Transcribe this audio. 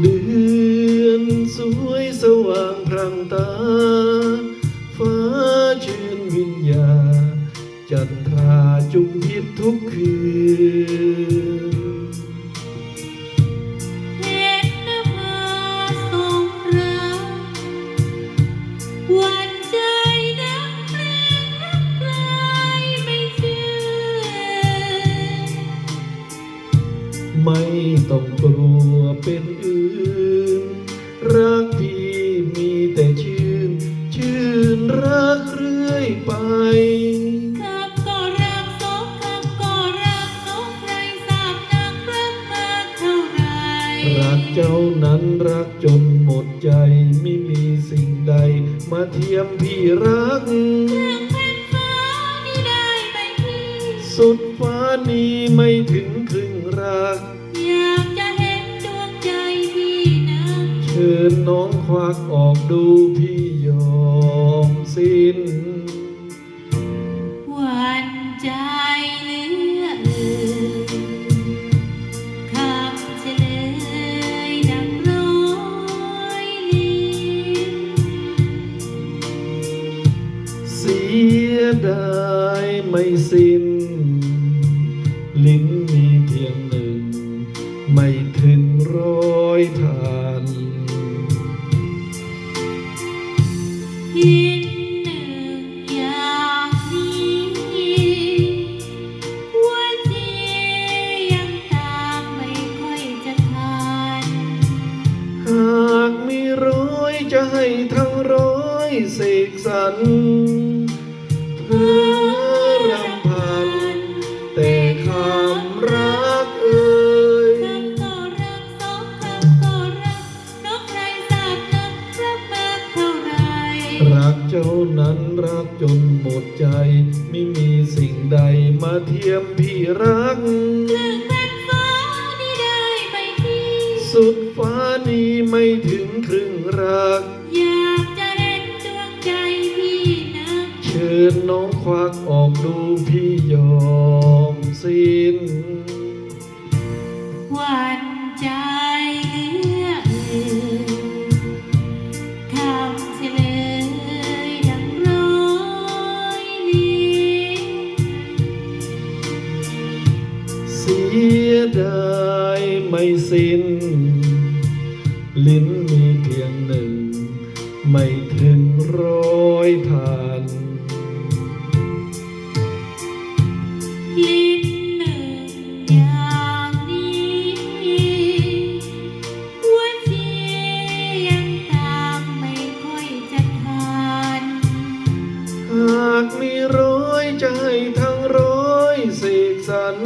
เดือนสวยสว่างพรางตา ฟ้าเชื่นวิญญา จันทราจุมพิษทุกคืนเหตุมาสองเรื่องวัน ไม่ต้องกลัวเป็นอื่น รักพี่มีแต่ชื่น ชื่นรักเรื่อยไปคำก็รักสองคำก็รักสองใครทราบนักรักมากเท่าไรรักเจ้านั้นรักจนหมดใจ ไม่มีสิ่งใด มาเทียมพี่รักเรื่อ สุดฟ้านี้ไม่ถึงครึ่งรัก อยากจะเห็นดวงใจพี่นะเชิญน้องควักออกดูพี่ยอมสิ้น หวันใจเหลือเอ่ยคำเฉลยดังร้อยลิ้นเสียดายไม่สิ้น ร้อยพันลิ้นหนึ่งอย่างนี้ว่าจียังตามไม่ค่อยจะทันหากมีร้อยจะให้ทั้งร้อยเสกสรรเพื่อ รักเจ้านั้นรักจนหมดใจ ไม่มีสิ่งใดมาเทียมพี่รักเรื่องแผ่นฟ้านี่ได้ไหมพี่ สุดฟ้านี้ไม่ถึงครึ่งรัก อยากจะเห็นดวงใจพี่นะเชิญน้องควักออกดูพี่ยอมสิ้น สียดายไม่สิ้น ลิ้นมีเพียงหนึ่ง ไม่ถึงร้อยพันลิ้นหนึ่งอย่างนี้หัวใจยังตามไม่ค่อยจะทันหากมีร้อยจะให้ทั้งร้อยเสกสรร